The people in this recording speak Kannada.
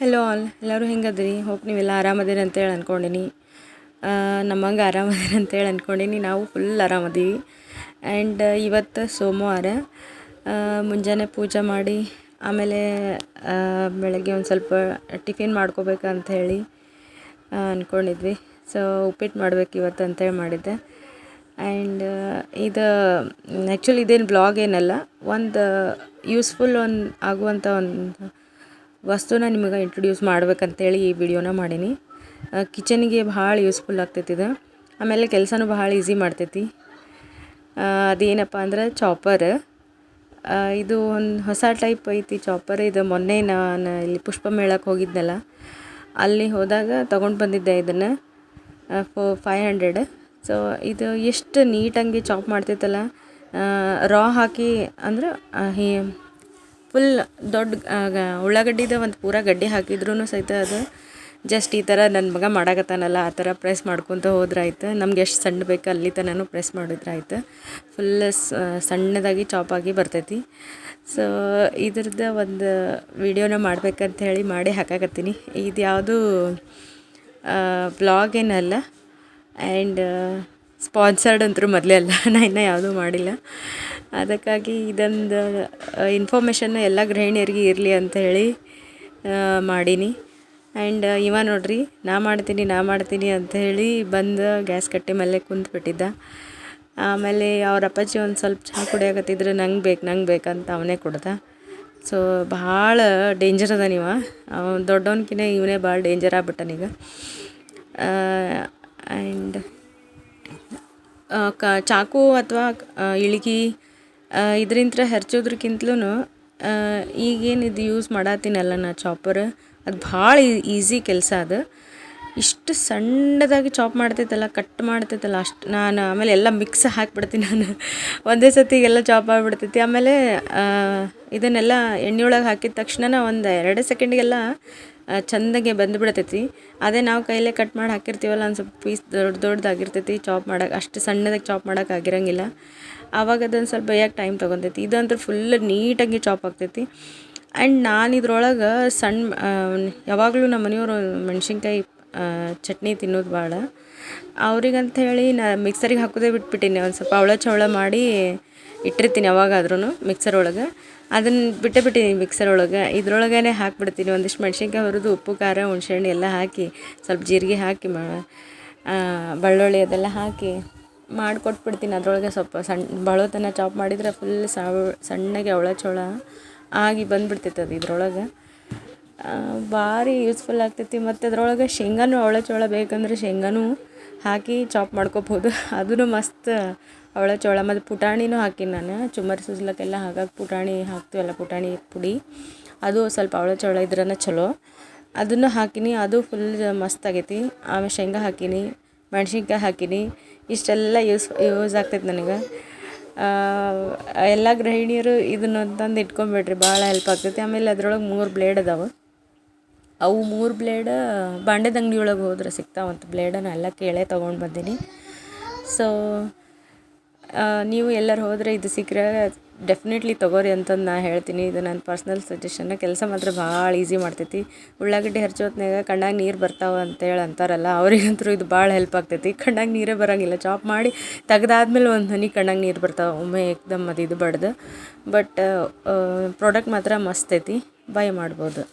ಹೆಲೋ ಆಲ್ ಎಲ್ಲರೂ ಹೆಂಗದ್ರಿ? ಹೋಗಿ ನೀವೆಲ್ಲ ಆರಾಮದಿರಿ ಅಂತೇಳಿ ಅಂದ್ಕೊಂಡೀನಿ ನಮ್ಮಂಗೆ ಆರಾಮದಿರಿ ಅಂತೇಳಿ ಅಂದ್ಕೊಂಡೀನಿ ನಾವು ಫುಲ್ ಆರಾಮದೀವಿ. ಆ್ಯಂಡ್ ಇವತ್ತು ಸೋಮವಾರ ಮುಂಜಾನೆ ಪೂಜೆ ಮಾಡಿ, ಆಮೇಲೆ ಬೆಳಗ್ಗೆ ಒಂದು ಸ್ವಲ್ಪ ಟಿಫಿನ್ ಮಾಡ್ಕೋಬೇಕಂತ ಹೇಳಿ ಅಂದ್ಕೊಂಡಿದ್ವಿ ಸೊ ಉಪ್ಪಿಟ್ಟು ಮಾಡ್ಬೇಕು ಇವತ್ತು ಅಂತೇಳಿ ಮಾಡಿದ್ದೆ. ಆ್ಯಂಡ್ ಇದು ಆ್ಯಕ್ಚುಲಿ ಇದೇನು ಬ್ಲಾಗ್ ಏನಲ್ಲ, ಒಂದು ಯೂಸ್ಫುಲ್ ಒಂದು ಆಗುವಂಥ ಒಂದು ವಸ್ತುನ ನಿಮಗೆ ಇಂಟ್ರೊಡ್ಯೂಸ್ ಮಾಡ್ಬೇಕಂತೇಳಿ ಈ ವಿಡಿಯೋನ ಮಾಡೀನಿ. ಕಿಚನ್ಗೆ ಭಾಳ ಯೂಸ್ಫುಲ್ ಆಗ್ತೈತಿ ಇದು. ಆಮೇಲೆ ಕೆಲಸನೂ ಭಾಳ ಈಸಿ ಮಾಡ್ತೈತಿ. ಅದೇನಪ್ಪ ಅಂದ್ರೆ ಚಾಪರ್ ಇದು ಒಂದು ಹೊಸ ಟೈಪ್ ಐತಿ ಚಾಪರ್ ಇದು ಮೊನ್ನೆ ನಾನು ಇಲ್ಲಿ ಪುಷ್ಪ ಮೇಳಕ್ಕೆ ಹೋಗಿದ್ನಲ್ಲ. ಅಲ್ಲಿ ಹೋದಾಗ ತೊಗೊಂಡು ಬಂದಿದ್ದೆ ಇದನ್ನು. ಫೋ ಫೈವ್ ಹಂಡ್ರೆಡ್ ಸೊ ಇದು ಎಷ್ಟು ನೀಟಂಗೆ ಚಾಪ್ ಮಾಡ್ತೈತಲ್ಲ. ರಾ ಹಾಕಿ ಅಂದ್ರೆ ಫುಲ್ ದೊಡ್ಡ ಉಳ್ಳಾಗಡ್ಡಿದ ಒಂದು ಪೂರ ಗಡ್ಡೆ ಹಾಕಿದ್ರೂ ಸಹಿತ ಅದು ಜಸ್ಟ್ ಈ ಥರ ನನ್ನ ಮಗ ಮಾಡಾಕತ್ತಾನಲ್ಲ, ಆ ಥರ ಪ್ರೆಸ್ ಮಾಡ್ಕೊತ ಹೋದ್ರಾಯ್ತು. ನಮ್ಗೆ ಎಷ್ಟು ಸಣ್ಣ ಬೇಕು ಅಲ್ಲಿ ತನಕ ಪ್ರೆಸ್ ಮಾಡಿದ್ರಾಯ್ತು. ಫುಲ್ ಸಣ್ಣದಾಗಿ ಚಾಪಾಗಿ ಬರ್ತೈತಿ. ಸೊ ಇದ್ರದ್ದು ಒಂದು ವಿಡಿಯೋನ ಮಾಡ್ಬೇಕಂತ ಹೇಳಿ ಮಾಡಿ ಹಾಕಾಕತ್ತೀನಿ. ಇದು ಯಾವುದು ಬ್ಲಾಗ್ ಏನಲ್ಲ ಆ್ಯಂಡ್ ಸ್ಪಾನ್ಸರ್ಡ್ ಅಂತರೂ ಮೊದಲೇ ಅಲ್ಲ. ನಾ ಇನ್ನೂ ಯಾವುದೂ ಮಾಡಿಲ್ಲ. ಅದಕ್ಕಾಗಿ ಇದೊಂದು ಇನ್ಫಾರ್ಮೇಷನ್ ಎಲ್ಲ ಗೃಹಿಣಿಯರಿಗೆ ಇರಲಿ ಅಂತ ಹೇಳಿ ಮಾಡೀನಿ. ಆ್ಯಂಡ್ ಇವ ನೋಡ್ರಿ, ನಾ ಮಾಡ್ತೀನಿ ನಾ ಮಾಡ್ತೀನಿ ಅಂತ ಹೇಳಿ ಬಂದು ಗ್ಯಾಸ್ ಕಟ್ಟೆ ಮೇಲೆ ಕುಂತ್ಬಿಟ್ಟಿದ್ದ. ಆಮೇಲೆ ಅವ್ರ ಅಪ್ಪಾಜಿ ಒಂದು ಸ್ವಲ್ಪ ಚಹಾ ಕುಡಿಯಾಕತ್ತಿದ್ರೆ ನಂಗೆ ಬೇಕು, ನಂಗೆ ಬೇಕಂತ ಅವನೇ ಕೊಡ್ದ. ಸೊ ಭಾಳ ಡೇಂಜರ್ ಅದ ನೀವ ಅವ್ನು ದೊಡ್ಡವನ್ಕಿನ್ನ ಇವನೇ ಭಾಳ ಡೇಂಜರ್ ಆಗ್ಬಿಟ್ಟನೀಗ ಆ್ಯಂಡ್ ಕ, ಚಾಕು ಅಥವಾ ಇಳ್ಗಿ ಇದರಿಂದ ಹೆರ್ಚೋದ್ರಕ್ಕಿಂತಲೂ ಈಗೇನು ಇದು ಯೂಸ್ ಮಾಡತ್ತೀನಲ್ಲ ನಾ ಚಾಪರ್ ಅದು ಭಾಳ ಈಸಿ ಕೆಲಸ ಅದು. ಇಷ್ಟು ಸಣ್ಣದಾಗಿ ಚಾಪ್ ಮಾಡ್ತೈತಲ್ಲ ಕಟ್ ಮಾಡ್ತೈತಲ್ಲ, ಅಷ್ಟು ನಾನು ಆಮೇಲೆ ಎಲ್ಲ ಮಿಕ್ಸ್ ಹಾಕಿಬಿಡ್ತೀನಿ ನಾನು. ಒಂದೇ ಸತಿಗೆಲ್ಲ ಚಾಪ್ ಆಗಿಬಿಡ್ತೈತಿ. ಆಮೇಲೆ ಇದನ್ನೆಲ್ಲ ಎಣ್ಣೆ ಒಳಗೆ ಹಾಕಿದ ತಕ್ಷಣ ಒಂದು ಎರಡು ಸೆಕೆಂಡಿಗೆಲ್ಲ ಆ, ಬಂದು ಬಿಡತೈತಿ ಅದೇ ನಾವು ಕೈಲೇ ಕಟ್ ಮಾಡಿ ಹಾಕಿರ್ತೀವಲ್ಲ ಒಂದು ಸ್ವಲ್ಪ ಪೀಸ್ ದೊಡ್ಡ ದೊಡ್ಡದಾಗಿರ್ತೈತಿ ಚಾಪ್ ಮಾಡೋಕೆ ಅಷ್ಟು ಸಣ್ಣದಾಗಿ ಚಾಪ್ ಮಾಡೋಕೆ ಆಗಿರಂಗಿಲ್ಲ. ಆವಾಗ ಅದೊಂದು ಸ್ವಲ್ಪ ಬೇಯಕ್ಕೆ ಟೈಮ್ ತೊಗೊತೈತಿ. ಇದಂತೂ ಫುಲ್ ನೀಟಾಗಿ ಚಾಪ್ ಆಗ್ತೈತಿ. ಆ್ಯಂಡ್ ನಾನು ಇದ್ರೊಳಗೆ ಸಣ್ಣ ಯಾವಾಗಲೂ ನಮ್ಮ ಮನೆಯವರು ಮೆಣಸಿನ್ಕಾಯಿ ಚಟ್ನಿ ತಿನ್ನೋದು ಭಾಳ. ಅವ್ರಿಗಂತ ಹೇಳಿ ನಾ ಮಿಕ್ಸರಿಗೆ ಹಾಕೋದೇ ಬಿಟ್ಬಿಟ್ಟಿನಿ. ಒಂದು ಸ್ವಲ್ಪ ಅವಳ ಚವಳ ಮಾಡಿ ಇಟ್ಟಿರ್ತೀನಿ ಯಾವಾಗಾದ್ರೂ ಮಿಕ್ಸರ್ ಒಳಗೆ. ಅದನ್ನು ಬಿಟ್ಟೇ ಬಿಟ್ಟಿನಿ ಮಿಕ್ಸರ್ ಒಳಗೆ. ಇದ್ರೊಳಗೇ ಹಾಕ್ಬಿಡ್ತೀನಿ. ಒಂದಿಷ್ಟು ಮೆಣಸಿನ್ಕಾಯಿ ಹುರಿದು ಉಪ್ಪು, ಖಾರ, ಹುಣ್ಸೆಹಣ್ಣು ಎಲ್ಲ ಹಾಕಿ, ಸ್ವಲ್ಪ ಜೀರಿಗೆ ಹಾಕಿ ಮಾ ಬೆಳ್ಳುಳ್ಳಿ ಅದೆಲ್ಲ ಹಾಕಿ ಮಾಡಿಕೊಟ್ಬಿಡ್ತೀನಿ. ಅದರೊಳಗೆ ಸ್ವಲ್ಪ ಸಣ್ಣ ಬಳೋತನ ಚಾಪ್ ಮಾಡಿದರೆ ಫುಲ್ ಸಣ್ಣಗೆ ಅವಳ ಚೋಳ ಆಗಿ ಬಂದುಬಿಡ್ತೈತೆ ಅದು ಇದ್ರೊಳಗೆ. ಭಾರಿ ಯೂಸ್ಫುಲ್ ಆಗ್ತೈತಿ. ಮತ್ತು ಅದರೊಳಗೆ ಶೇಂಗಾನು ಅವಳ ಚೋಳ ಬೇಕಂದ್ರೆ ಶೇಂಗಾನು ಹಾಕಿ ಚಾಪ್ ಮಾಡ್ಕೋಬೋದು. ಅದೂ ಮಸ್ತ್ ಅವಳ ಚೋಳ. ಮತ್ತು ಪುಟಾಣಿನೂ ಹಾಕೀನಿ ನಾನು. ಚುಮ್ಮರಿ ಸುಜ್ಲಕ್ಕೆಲ್ಲ ಹಾಗಾಗಿ ಪುಟಾಣಿ ಹಾಕ್ತೀವಲ್ಲ ಪುಟಾಣಿ ಪುಡಿ. ಅದು ಸ್ವಲ್ಪ ಅವಳ ಚೋಳ ಇದ್ರನ ಚಲೋ. ಅದನ್ನು ಹಾಕೀನಿ. ಅದು ಫುಲ್ ಮಸ್ತ್ ಆಗೈತಿ. ಆಮೇಲೆ ಶೇಂಗಾ ಹಾಕೀನಿ, ಮೆಣಸಿನ್ಕಾಯಿ ಹಾಕಿನಿ. ಇಷ್ಟೆಲ್ಲ ಯೂಸ್ ಯೂಸ್ ಆಗ್ತೈತೆ ನನಗೆ. ಎಲ್ಲ ಗೃಹಿಣಿಯರು ಇದನ್ನ ತಂದು ಇಟ್ಕೊಂಬಿಡ್ರಿ ಭಾಳ ಹೆಲ್ಪ್ ಆಗ್ತೈತಿ. ಆಮೇಲೆ ಅದ್ರೊಳಗೆ ಮೂರು ಬ್ಲೇಡ್ ಅದಾವೆ. ಅವು ಮೂರು ಬ್ಲೇಡ ಬಾಂಡೆದ ಅಂಗಡಿ ಒಳಗೆ ಹೋದ್ರೆ ಸಿಗ್ತಾವಂತ ಬ್ಲೇಡನ್ನ ಎಲ್ಲ ಕೇಳೇ ತೊಗೊಂಡು ಬಂದೀನಿ. ಸೊ ನೀವು ಎಲ್ಲರೂ ಹೋದರೆ ಇದು ಸಿಕ್ಕರೆ ಡೆಫಿನೆಟ್ಲಿ ತೊಗೋರಿ ಅಂತಂದು ನಾ ಹೇಳ್ತೀನಿ. ಇದು ನನ್ನ ಪರ್ಸ್ನಲ್ ಸಜೆಷನ್ನ ಕೆಲಸ ಮಾತ್ರ ಭಾಳ ಈಸಿ ಮಾಡ್ತೈತಿ. ಉಳ್ಳಾಗಡ್ಡಿ ಹರ್ಚೋತ್ನಾಗ ಕಣ್ಣಾಗ ನೀರು ಬರ್ತಾವ ಅಂತೇಳಿ ಅಂತಾರಲ್ಲ ಅವ್ರಿಗಂತೂ ಇದು ಭಾಳ ಹೆಲ್ಪ್ ಆಗ್ತೈತಿ. ಕಣ್ಣಾಗ ನೀರೇ ಬರೋಂಗಿಲ್ಲ. ಚಾಪ್ ಮಾಡಿ ತೆಗ್ದಾದ್ಮೇಲೆ ಒಂದು ಹನಿ ಕಣ್ಣಾಗ ನೀರು ಬರ್ತಾವೆ. ಒಮ್ಮೆ ಏಕ್ದಮ್ ಅದು ಇದು ಬಡ್ದು. ಬಟ್ ಪ್ರಾಡಕ್ಟ್ ಮಾತ್ರ ಮಸ್ತ್ ಐತಿ. ಬೈ ಮಾಡ್ಬೋದು.